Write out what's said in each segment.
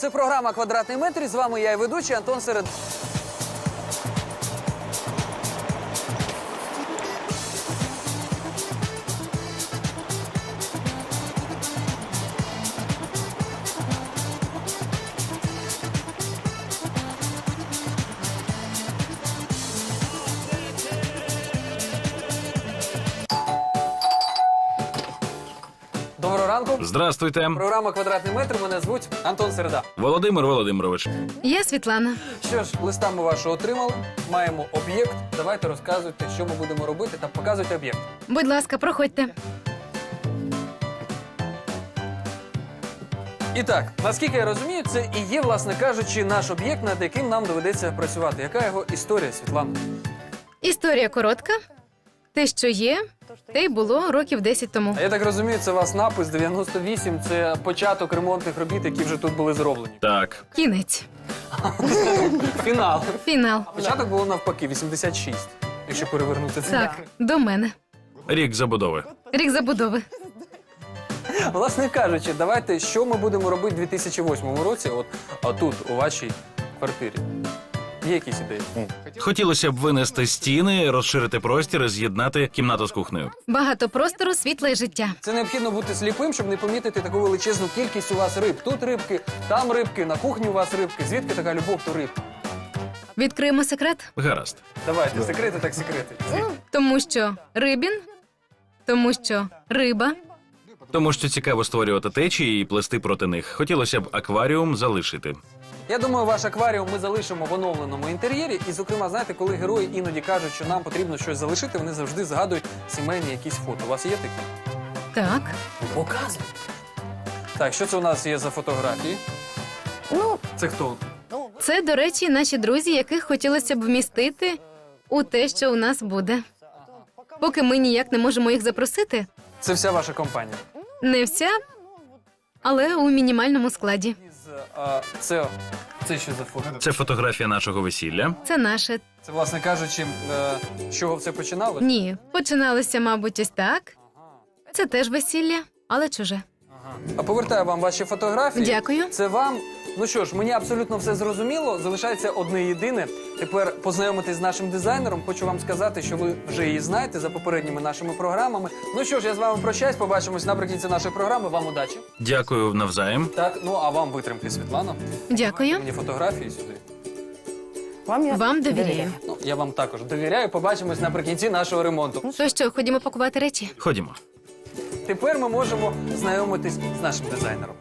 Це програма Квадратний метр. З вами я і ведучий Антон Серед. Ранку. Здрастуйте, Програма Квадратний метр. Мене звуть Антон Середа. Володимир Володимирович. Я Світлана. Що ж, листа ми вашого отримали. Маємо об'єкт. Давайте розказуйте, що ми будемо робити, та показуйте об'єкт. Будь ласка, проходьте. І так, наскільки я розумію, це і є, власне кажучи, наш об'єкт, над яким нам доведеться працювати. Яка його історія, Світлана? Історія коротка. Те, що є, те й було років 10 тому. А я так розумію, це у вас напис 98, це початок ремонтних робіт, які вже тут були зроблені. Так, Кінець. Фінал. Фінал. Початок було навпаки 86, якщо перевернути це. Так, до мене. рік забудови. Рік забудови. Власне кажучи, давайте що ми будемо робити у 2008 році, от а тут, у вашій квартирі. Є якісь ідеї? Хотілося б винести стіни, розширити простір і з'єднати кімнату з кухнею. Багато простору, світла і життя. Це необхідно бути сліпим, щоб не помітити таку величезну кількість у вас риб. Тут рибки, там рибки, на кухні у вас рибки. Звідки така любов до риб? Відкриємо секрет, Гаразд. Давайте, секрети так секрети. тому що рибін, тому що риба. Тому що цікаво створювати течії і плести проти них. Хотілося б акваріум залишити. Я думаю, ваш акваріум ми залишимо в оновленому інтер'єрі. І, зокрема, знаєте, коли герої іноді кажуть, що нам потрібно щось залишити, вони завжди згадують сімейні якісь фото. У вас є такі? Так. Показуй. Так, що це у нас є за фотографії? Ну, Це хто? Це, до речі, наші друзі, яких хотілося б вмістити у те, що у нас буде. Поки ми ніяк не можемо їх запросити, Це вся ваша компанія. не вся, але у мінімальному складі. А, це, це що за фото? Це фотографія нашого весілля. Це наше. Це, власне кажучи, е, з чого все починалося? Ні, починалося, мабуть, ось так. Це теж весілля, але чуже. А повертаю вам ваші фотографії. Дякую. Це вам. Ну що ж, мені абсолютно все зрозуміло. Залишається одне єдине. Тепер познайомитись з нашим дизайнером. Хочу вам сказати, що ви вже її знаєте за попередніми нашими програмами. Ну що ж, я з вами прощаюсь. Побачимось наприкінці нашої програми. Вам удачі. Дякую навзаєм. Так, ну а вам витримки, Світлана. Дякую. Мені фотографії сюди. вам я Вам довіряю. Ну, я вам також довіряю. Побачимось наприкінці нашого ремонту. То що, ходімо пакувати речі? Ходімо. Тепер ми можемо знайомитись з нашим дизайнером.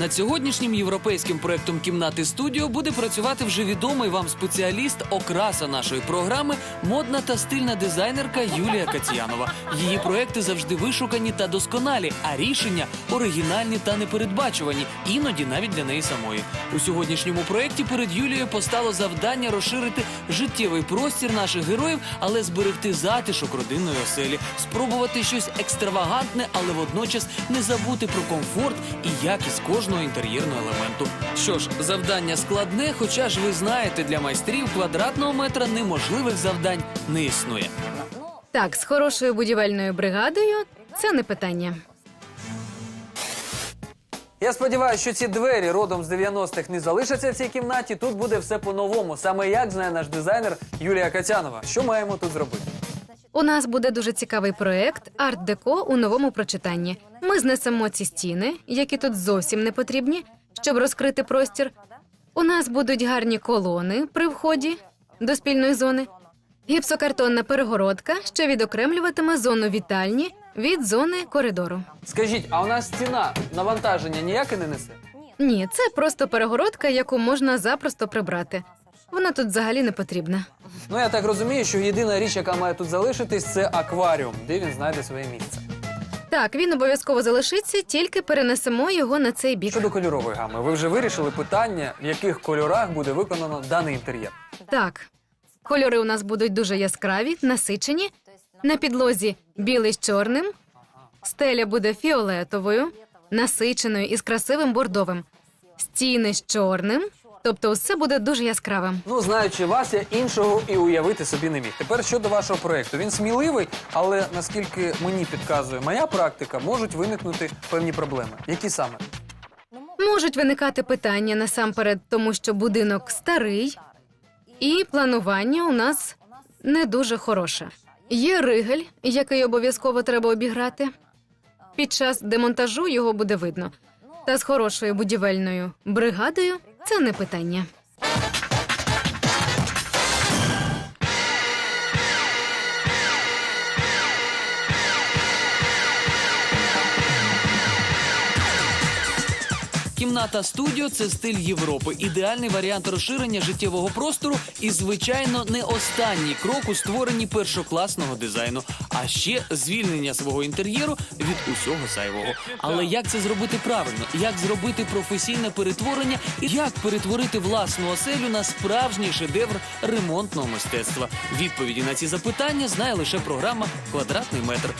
Над сьогоднішнім європейським проектом кімнати студіо буде працювати вже відомий вам спеціаліст, окраса нашої програми, модна та стильна дизайнерка Юлія Катянова. Її проекти завжди вишукані та досконалі, а рішення оригінальні та непередбачувані, іноді навіть для неї самої. У сьогоднішньому проекті перед Юлією постало завдання розширити життєвий простір наших героїв, але зберегти затишок родинної оселі, спробувати щось екстравагантне, але водночас не забути про комфорт і якість кожного інтер'єрного елементу. Що ж, завдання складне, хоча ж ви знаєте, для майстрів квадратного метра неможливих завдань не існує. Так, з хорошою будівельною бригадою це не питання. Я сподіваюся, що ці двері родом з 90-х не залишаться в цій кімнаті. Тут буде все по-новому. Саме як знає наш дизайнер Юлія Катянова. Що маємо тут зробити? У нас буде дуже цікавий проект арт-деко у новому прочитанні. Ми знесемо ці стіни, які тут зовсім не потрібні, щоб розкрити простір. У нас будуть гарні колони при вході до спільної зони, гіпсокартонна перегородка, що відокремлюватиме зону вітальні від зони коридору. Скажіть, а у нас стіна навантаження ніяке не несе? Ні, це просто перегородка, яку можна запросто прибрати. Вона тут взагалі не потрібна. Ну я так розумію, що єдина річ, яка має тут залишитись, це акваріум, де він знайде своє місце. Так, він обов'язково залишиться, тільки перенесемо його на цей бік. Щодо кольорової гами, ви вже вирішили питання, в яких кольорах буде виконано даний інтер'єр. Так, кольори у нас будуть дуже яскраві, насичені. На підлозі білий з чорним, стеля буде фіолетовою, насиченою і з красивим бордовим. Стіни з чорним, тобто все буде дуже яскравим. Ну, знаючи вас, я іншого і уявити собі не міг. Тепер щодо вашого проєкту. Він сміливий, але наскільки мені підказує моя практика, можуть виникнути певні проблеми. Які саме? Можуть виникати питання насамперед, тому що будинок старий, і планування у нас не дуже хороше. Є ригель, який обов'язково треба обіграти. Під час демонтажу його буде видно. Та з хорошою будівельною бригадою це не питання. Кімната студіо це стиль Європи, ідеальний варіант розширення життєвого простору і, звичайно, не останній крок у створенні першокласного дизайну, а ще звільнення свого інтер'єру від усього зайвого. Але як це зробити правильно? Як зробити професійне перетворення як перетворити власну оселю на справжній шедевр ремонтного мистецтва? Відповіді на ці запитання знає лише програма Квадратний метр.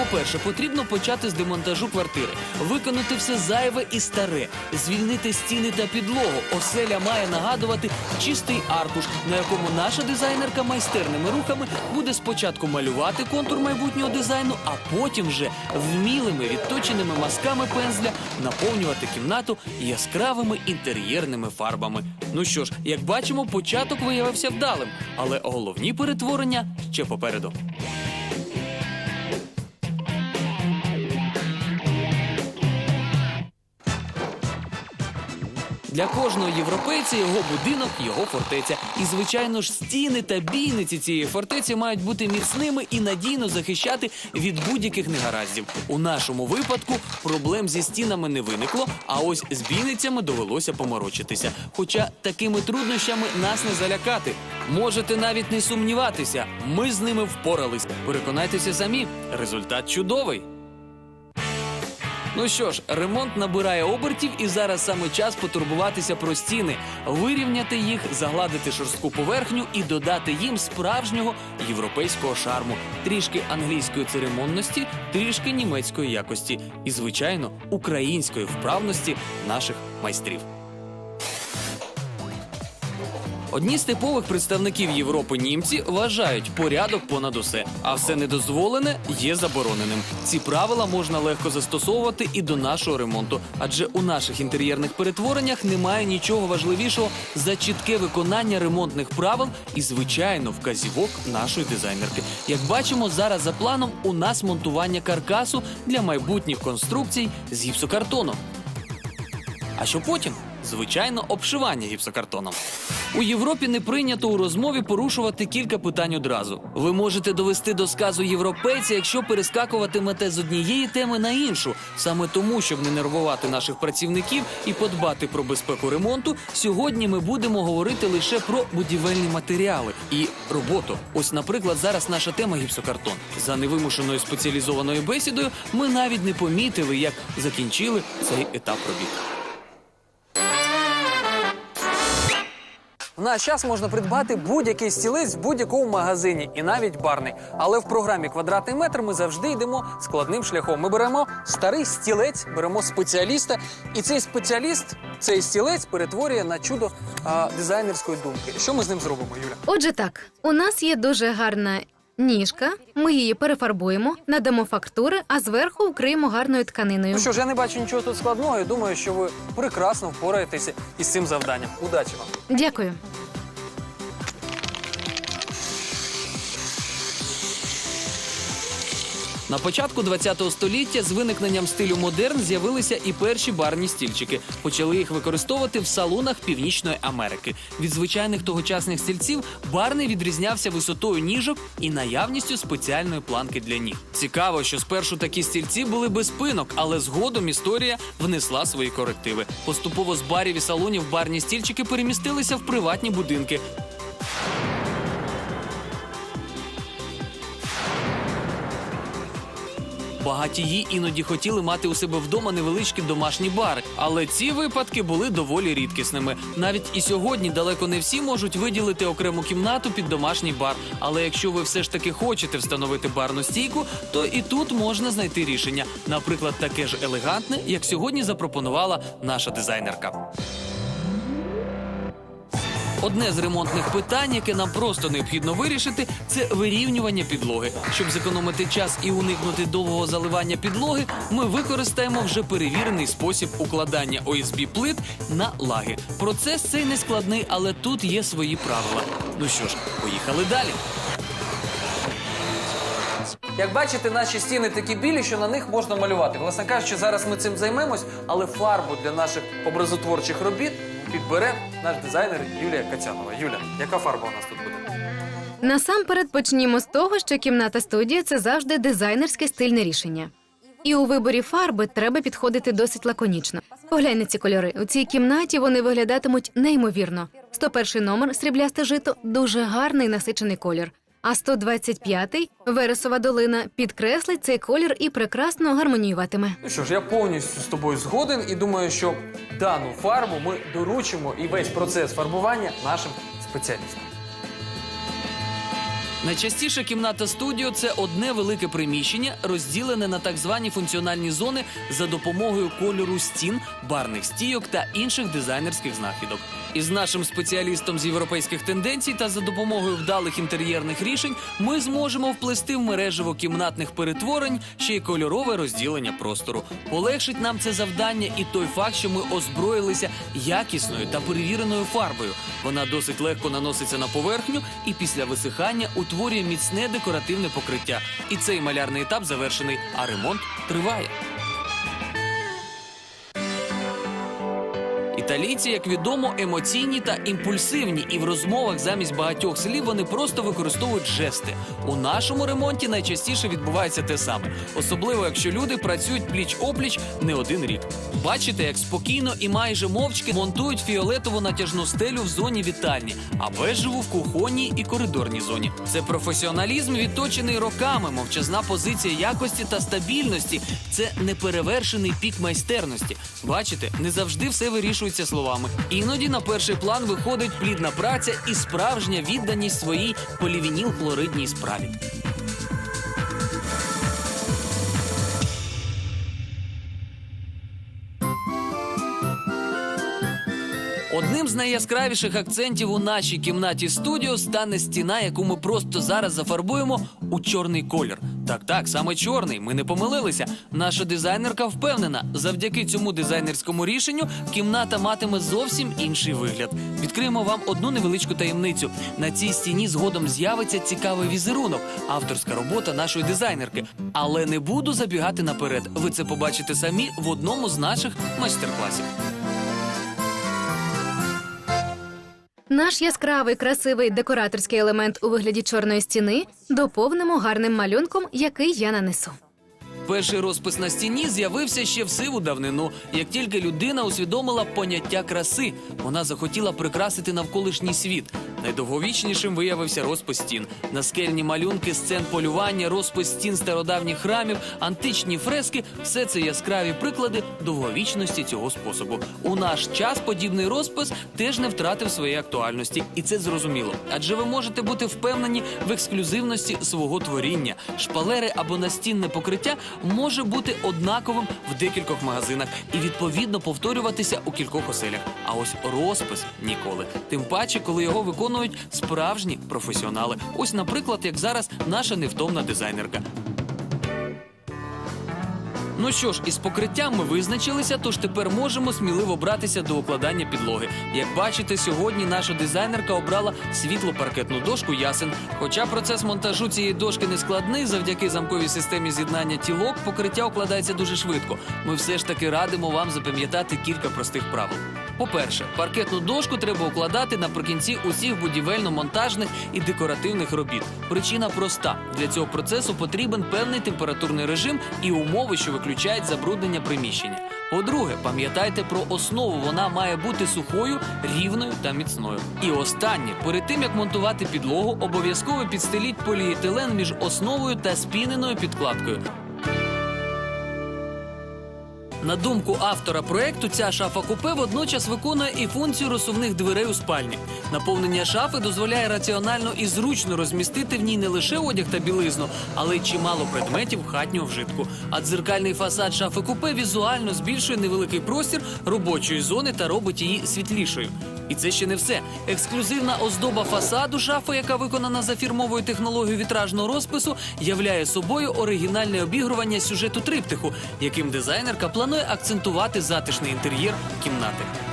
По-перше, потрібно почати з демонтажу квартири, виконати все зайве і старе, звільнити стіни та підлогу. Оселя має нагадувати чистий аркуш, на якому наша дизайнерка майстерними рухами буде спочатку малювати контур майбутнього дизайну, а потім вже вмілими відточеними мазками пензля наповнювати кімнату яскравими інтер'єрними фарбами. Ну що ж, як бачимо, початок виявився вдалим, але головні перетворення ще попереду. Для кожного європейця його будинок, його фортеця. І, звичайно ж, стіни та бійниці цієї фортеці мають бути міцними і надійно захищати від будь-яких негараздів. У нашому випадку проблем зі стінами не виникло, а ось з бійницями довелося поморочитися. Хоча такими труднощами нас не залякати. Можете навіть не сумніватися. Ми з ними впорались. Переконайтеся самі, результат чудовий. Ну що ж, ремонт набирає обертів, і зараз саме час потурбуватися про стіни, вирівняти їх, загладити шорстку поверхню і додати їм справжнього європейського шарму, трішки англійської церемонності, трішки німецької якості і, звичайно, української вправності наших майстрів. Одні з типових представників Європи німці вважають порядок понад усе, а все недозволене є забороненим. Ці правила можна легко застосовувати і до нашого ремонту, адже у наших інтер'єрних перетвореннях немає нічого важливішого за чітке виконання ремонтних правил і, звичайно, вказівок нашої дизайнерки. Як бачимо, зараз за планом у нас монтування каркасу для майбутніх конструкцій з гіпсокартону. А що потім? Звичайно, обшивання гіпсокартоном. У Європі не прийнято у розмові порушувати кілька питань одразу. Ви можете довести до сказу європейця, якщо перескакуватимете з однієї теми на іншу. Саме тому, щоб не нервувати наших працівників і подбати про безпеку ремонту, сьогодні ми будемо говорити лише про будівельні матеріали і роботу. Ось, наприклад, зараз наша тема гіпсокартон. За невимушеною спеціалізованою бесідою ми навіть не помітили, як закінчили цей етап робіт. В наш час можна придбати будь-який стілець в будь-якому магазині і навіть барний. Але в програмі Квадратний метр ми завжди йдемо складним шляхом. Ми беремо старий стілець, беремо спеціаліста, і цей спеціаліст цей стілець перетворює на чудо а, дизайнерської думки. Що ми з ним зробимо, Юля? Отже, так, у нас є дуже гарна ніжка. Ми її перефарбуємо, надамо фактури, а зверху укриємо гарною тканиною. Ну що ж, я не бачу нічого тут складного. і Думаю, що ви прекрасно впораєтеся із цим завданням. Удачі вам! Дякую. На початку ХХ століття з виникненням стилю модерн з'явилися і перші барні стільчики. Почали їх використовувати в салонах Північної Америки. Від звичайних тогочасних стільців барний відрізнявся висотою ніжок і наявністю спеціальної планки для ніг. Цікаво, що спершу такі стільці були без спинок, але згодом історія внесла свої корективи. Поступово з барів і салонів барні стільчики перемістилися в приватні будинки. Багатії іноді хотіли мати у себе вдома невеличкі домашні бари, але ці випадки були доволі рідкісними. Навіть і сьогодні далеко не всі можуть виділити окрему кімнату під домашній бар. Але якщо ви все ж таки хочете встановити барну стійку, то і тут можна знайти рішення. Наприклад, таке ж елегантне, як сьогодні запропонувала наша дизайнерка. Одне з ремонтних питань, яке нам просто необхідно вирішити, це вирівнювання підлоги. Щоб зекономити час і уникнути довгого заливання підлоги, ми використаємо вже перевірений спосіб укладання ОСБ плит на лаги. Процес цей не складний, але тут є свої правила. Ну що ж, поїхали далі. Як бачите, наші стіни такі білі, що на них можна малювати. Власне кажучи, зараз ми цим займемось, але фарбу для наших образотворчих робіт підбере наш дизайнер Юлія Кацянова. Юля, яка фарба у нас тут буде? Насамперед почнімо з того, що кімната студія це завжди дизайнерське стильне рішення. І у виборі фарби треба підходити досить лаконічно. Поглянь на ці кольори. У цій кімнаті вони виглядатимуть неймовірно. 101 номер сріблясте жито дуже гарний насичений колір. А 125-й вересова долина підкреслить цей колір і прекрасно гармоніюватиме. Ну що ж, я повністю з тобою згоден і думаю, що дану фарбу ми доручимо і весь процес фарбування нашим спеціалістам. Найчастіше кімната студіо це одне велике приміщення, розділене на так звані функціональні зони за допомогою кольору стін, барних стійок та інших дизайнерських знахідок. Із нашим спеціалістом з європейських тенденцій та за допомогою вдалих інтер'єрних рішень ми зможемо вплести в мережево кімнатних перетворень ще й кольорове розділення простору. Полегшить нам це завдання і той факт, що ми озброїлися якісною та перевіреною фарбою. Вона досить легко наноситься на поверхню і після висихання утворює міцне декоративне покриття. І цей малярний етап завершений, а ремонт триває. Італійці, як відомо, емоційні та імпульсивні, і в розмовах замість багатьох слів вони просто використовують жести. У нашому ремонті найчастіше відбувається те саме, особливо якщо люди працюють пліч опліч не один рік. Бачите, як спокійно і майже мовчки монтують фіолетову натяжну стелю в зоні вітальні, а бежеву в кухонній і коридорній зоні. Це професіоналізм, відточений роками, мовчазна позиція якості та стабільності. Це неперевершений пік майстерності. Бачите, не завжди все вирішується словами. Іноді на перший план виходить плідна праця і справжня відданість своїй полівініл-хлоридній справі. З найяскравіших акцентів у нашій кімнаті студіо стане стіна, яку ми просто зараз зафарбуємо у чорний колір. Так, так, саме чорний. Ми не помилилися. Наша дизайнерка впевнена, завдяки цьому дизайнерському рішенню кімната матиме зовсім інший вигляд. Відкриємо вам одну невеличку таємницю. На цій стіні згодом з'явиться цікавий візерунок, авторська робота нашої дизайнерки. Але не буду забігати наперед. Ви це побачите самі в одному з наших майстер-класів. Наш яскравий красивий декораторський елемент у вигляді чорної стіни доповнимо гарним малюнком, який я нанесу. Перший розпис на стіні з'явився ще в сиву давнину. Як тільки людина усвідомила поняття краси, вона захотіла прикрасити навколишній світ. Найдовговічнішим виявився розпис стін. Наскельні малюнки сцен полювання, розпис стін стародавніх храмів, античні фрески все це яскраві приклади довговічності цього способу. У наш час подібний розпис теж не втратив своєї актуальності, і це зрозуміло. Адже ви можете бути впевнені в ексклюзивності свого творіння. Шпалери або настінне покриття може бути однаковим в декількох магазинах і відповідно повторюватися у кількох оселях. А ось розпис ніколи. Тим паче, коли його виконують справжні професіонали. Ось, наприклад, як зараз наша невтомна дизайнерка. Ну що ж, із покриттям ми визначилися, тож тепер можемо сміливо братися до укладання підлоги. Як бачите, сьогодні наша дизайнерка обрала світло-паркетну дошку ясен. Хоча процес монтажу цієї дошки не складний, завдяки замковій системі з'єднання тілок покриття укладається дуже швидко. Ми все ж таки радимо вам запам'ятати кілька простих правил. По-перше, паркетну дошку треба укладати наприкінці усіх будівельно-монтажних і декоративних робіт. Причина проста: для цього процесу потрібен певний температурний режим і умови, що виключають забруднення приміщення. По-друге, пам'ятайте про основу. Вона має бути сухою, рівною та міцною. І останнє, перед тим як монтувати підлогу, обов'язково підстеліть поліетилен між основою та спіненою підкладкою. На думку автора проекту, ця шафа купе водночас виконує і функцію розсувних дверей у спальні. Наповнення шафи дозволяє раціонально і зручно розмістити в ній не лише одяг та білизну, але й чимало предметів хатнього вжитку. А дзеркальний фасад шафи купе візуально збільшує невеликий простір робочої зони та робить її світлішою. І це ще не все. Ексклюзивна оздоба фасаду шафи, яка виконана за фірмовою технологією вітражного розпису, являє собою оригінальне обігрування сюжету триптиху, яким дизайнерка планує акцентувати затишний інтер'єр кімнати.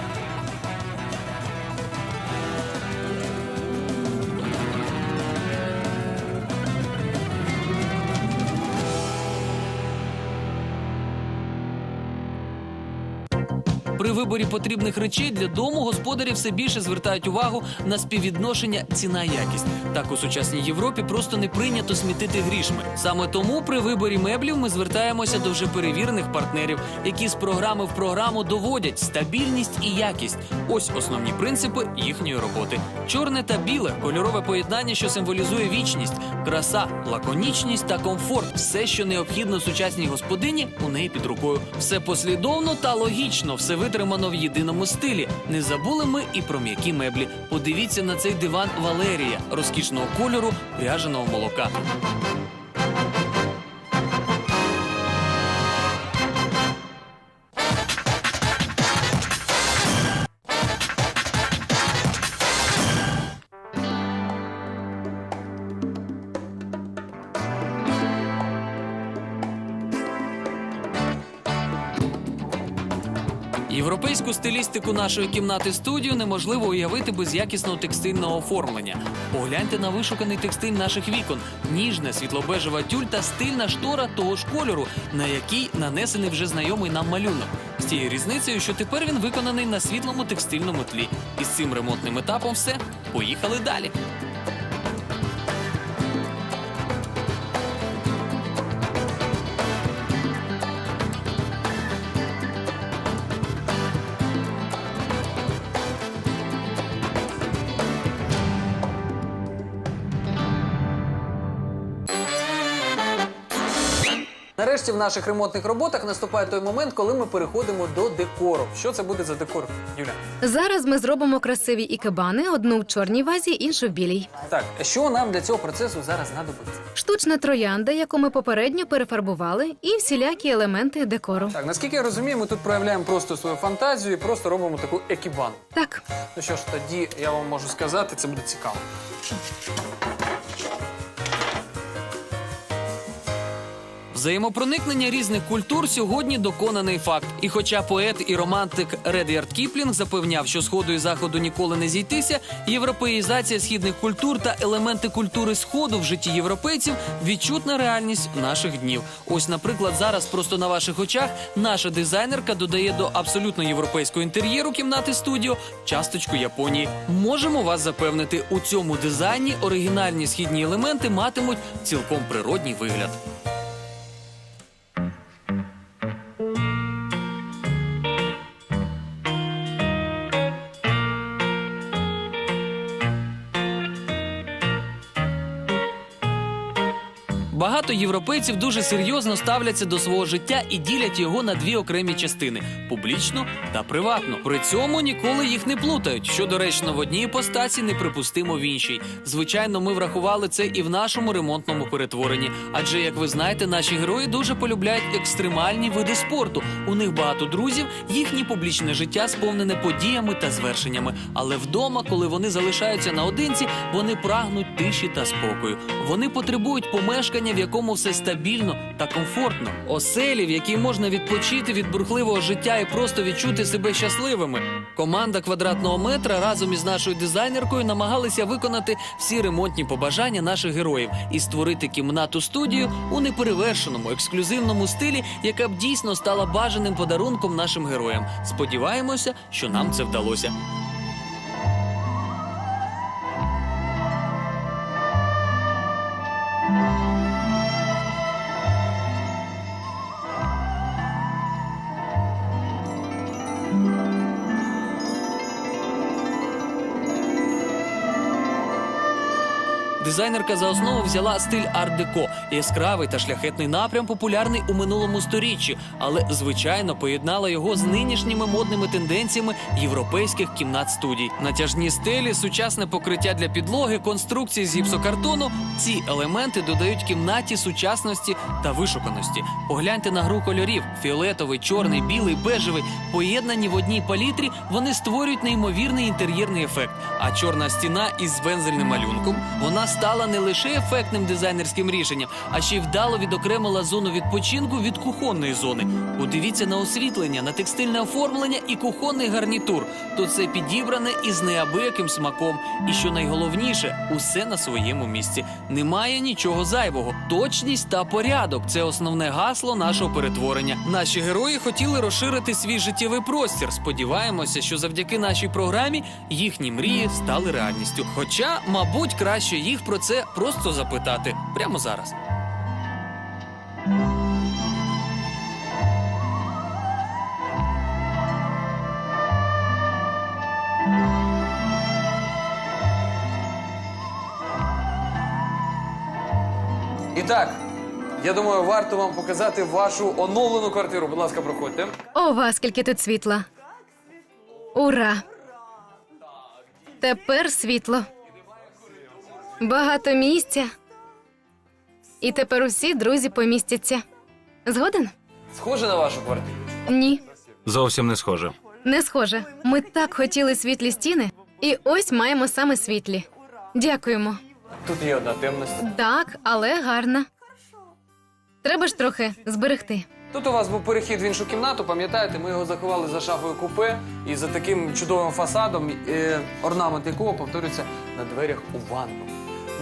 При виборі потрібних речей для дому господарі все більше звертають увагу на співвідношення ціна-якість. Так у сучасній Європі просто не прийнято смітити грішми. Саме тому при виборі меблів ми звертаємося до вже перевірених партнерів, які з програми в програму доводять стабільність і якість. Ось основні принципи їхньої роботи: чорне та біле кольорове поєднання, що символізує вічність, краса, лаконічність та комфорт. Все, що необхідно сучасній господині, у неї під рукою. Все послідовно та логічно, все витримано в єдиному стилі. Не забули ми і про м'які меблі. Подивіться на цей диван Валерія, розкішного кольору, пряженого молока. Європейську стилістику нашої кімнати студію неможливо уявити без якісного текстильного оформлення. Погляньте на вишуканий текстиль наших вікон, ніжна світлобежева тюль та стильна штора того ж кольору, на якій нанесений вже знайомий нам малюнок. З тією різницею, що тепер він виконаний на світлому текстильному тлі. І з цим ремонтним етапом все. Поїхали далі. Нарешті в наших ремонтних роботах наступає той момент, коли ми переходимо до декору. Що це буде за декор, Юля? Зараз ми зробимо красиві ікебани, одну в чорній вазі, іншу в білій. Так, що нам для цього процесу зараз знадобиться? Штучна троянда, яку ми попередньо перефарбували, і всілякі елементи декору. Так, наскільки я розумію, ми тут проявляємо просто свою фантазію і просто робимо таку екібан. Так, Ну що ж, тоді я вам можу сказати, це буде цікаво. Взаємопроникнення різних культур сьогодні доконаний факт. І хоча поет і романтик Редярд Кіплінг запевняв, що сходу і заходу ніколи не зійтися, європеїзація східних культур та елементи культури сходу в житті європейців відчутна реальність наших днів. Ось, наприклад, зараз просто на ваших очах наша дизайнерка додає до абсолютно європейського інтер'єру кімнати студіо часточку Японії. Можемо вас запевнити, у цьому дизайні оригінальні східні елементи матимуть цілком природній вигляд. Багато європейців дуже серйозно ставляться до свого життя і ділять його на дві окремі частини публічно та приватно. При цьому ніколи їх не плутають, що доречно в одній іпостасі неприпустимо в іншій. Звичайно, ми врахували це і в нашому ремонтному перетворенні. Адже, як ви знаєте, наші герої дуже полюбляють екстремальні види спорту. У них багато друзів, їхнє публічне життя сповнене подіями та звершеннями. Але вдома, коли вони залишаються наодинці, вони прагнуть тиші та спокою. Вони потребують помешкання, в якому все стабільно та комфортно. Оселі, в якій можна відпочити від бурхливого життя і просто відчути себе щасливими. Команда квадратного метра разом із нашою дизайнеркою намагалися виконати всі ремонтні побажання наших героїв і створити кімнату студію у неперевершеному ексклюзивному стилі, яка б дійсно стала бажаним подарунком нашим героям. Сподіваємося, що нам це вдалося. Дизайнерка за основу взяла стиль арт-деко. Яскравий та шляхетний напрям популярний у минулому сторіччі, але звичайно поєднала його з нинішніми модними тенденціями європейських кімнат студій. Натяжні стелі, сучасне покриття для підлоги, конструкції з гіпсокартону. Ці елементи додають кімнаті сучасності та вишуканості. Погляньте на гру кольорів: фіолетовий, чорний, білий, бежевий. Поєднані в одній палітрі вони створюють неймовірний інтер'єрний ефект. А чорна стіна із вензельним малюнком вона стала не лише ефектним дизайнерським рішенням, а ще й вдало відокремила зону відпочинку від кухонної зони. Подивіться на освітлення, на текстильне оформлення і кухонний гарнітур. То це підібране із неабияким смаком. І що найголовніше, усе на своєму місці. Немає нічого зайвого. Точність та порядок це основне гасло нашого перетворення. Наші герої хотіли розширити свій життєвий простір. Сподіваємося, що завдяки нашій програмі їхні мрії стали реальністю. Хоча, мабуть, краще їх про це просто запитати прямо зараз. І так, я думаю, варто вам показати вашу оновлену квартиру. Будь ласка, проходьте. Ова, скільки тут світла. Ура! Тепер світло. Багато місця. І тепер усі друзі помістяться. Згоден? Схоже на вашу квартиру. Ні, Зовсім не схоже. не схоже. Ми так хотіли світлі стіни, і ось маємо саме світлі. Дякуємо. Тут є одна темність. Так, але гарна. Треба ж трохи зберегти. Тут у вас був перехід в іншу кімнату, пам'ятаєте, ми його заховали за шафою купе і за таким чудовим фасадом, е, орнамент якого повторюється на дверях у ванну.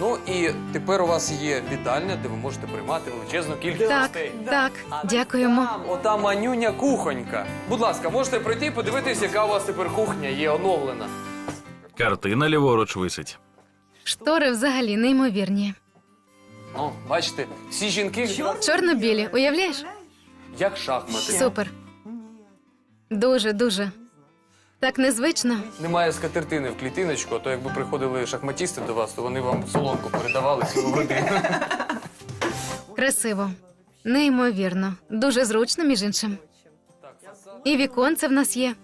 Ну і тепер у вас є вітальня, де ви можете приймати величезну кількість Так, гостей. так, дякуємо. Там, ота манюня кухонька. Будь ласка, можете пройти і подивитись, яка у вас тепер кухня є оновлена. Картина ліворуч висить. Штори взагалі неймовірні. Ну, бачите, всі жінки Чорно-білі, уявляєш? як шахмати. Супер. Дуже, дуже. Так незвично. Немає скатертини в клітиночку, а то якби приходили шахматісти до вас, то вони вам соломку передавали цілу годину. Красиво. Неймовірно. Дуже зручно, між іншим. І віконце в нас є.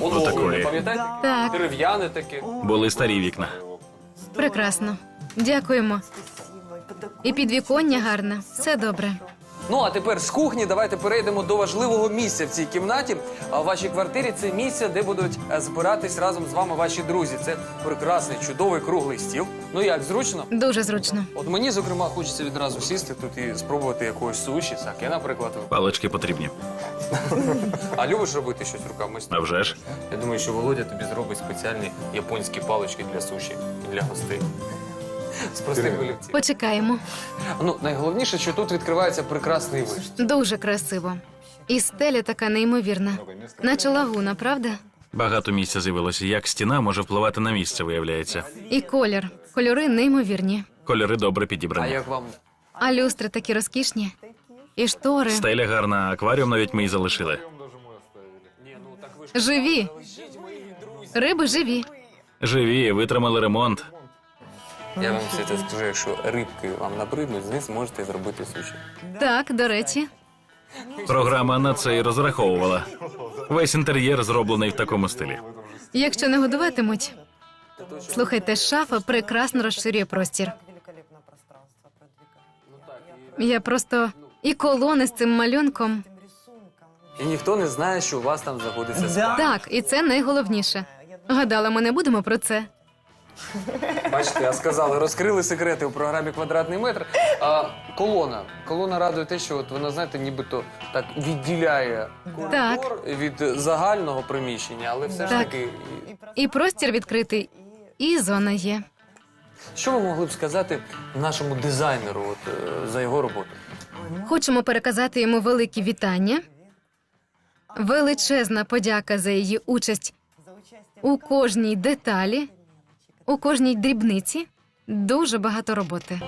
Оновлене, Отакої. пам'ятаєте? Так. Дерев'яне таке. Були старі вікна. Прекрасно. Дякуємо. І підвіконня гарне. Все добре. Ну а тепер з кухні давайте перейдемо до важливого місця в цій кімнаті. А в вашій квартирі це місце, де будуть е, збиратись разом з вами ваші друзі. Це прекрасний, чудовий круглий стіл. Ну як зручно? Дуже зручно. От мені, зокрема, хочеться відразу сісти тут і спробувати якогось суші, саке, наприклад. Палички потрібні. А любиш робити щось руками? А вже ж. Я думаю, що Володя тобі зробить спеціальні японські палички для суші і для гостей. З простих олівців. Почекаємо. Ну, найголовніше, що тут відкривається прекрасний вид. Дуже красиво. І стеля така неймовірна. Наче лагуна, правда? Багато місця з'явилося. Як стіна може впливати на місце, виявляється. І колір. Кольори неймовірні. Кольори добре А підібрані. як вам А люстри такі розкішні. І штори. Стеля гарна, акваріум навіть ми й залишили. Живі. Риби живі. Живі, витримали ремонт. Я вам все це скажу, якщо рибки вам набриднуть, з них зможете зробити суші. Так, до речі. Програма на це і розраховувала. Весь інтер'єр зроблений в такому стилі. Якщо не годуватимуть. Слухайте, шафа прекрасно розширює простір. Я просто і колони з цим малюнком. І ніхто не знає, що у вас там знаходиться спа. Так, і це найголовніше. Гадала, ми не будемо про це. Бачите, я сказали, розкрили секрети у програмі Квадратний метр. А колона. Колона радує те, що от вона, знаєте, нібито так відділяє коридор від загального приміщення, але все ж Так. таки. І простір відкритий, і зона є. Що ви могли б сказати нашому дизайнеру от, е, за його роботу? Хочемо переказати йому великі вітання. Величезна подяка за її участь у кожній деталі, у кожній дрібниці. Дуже багато роботи.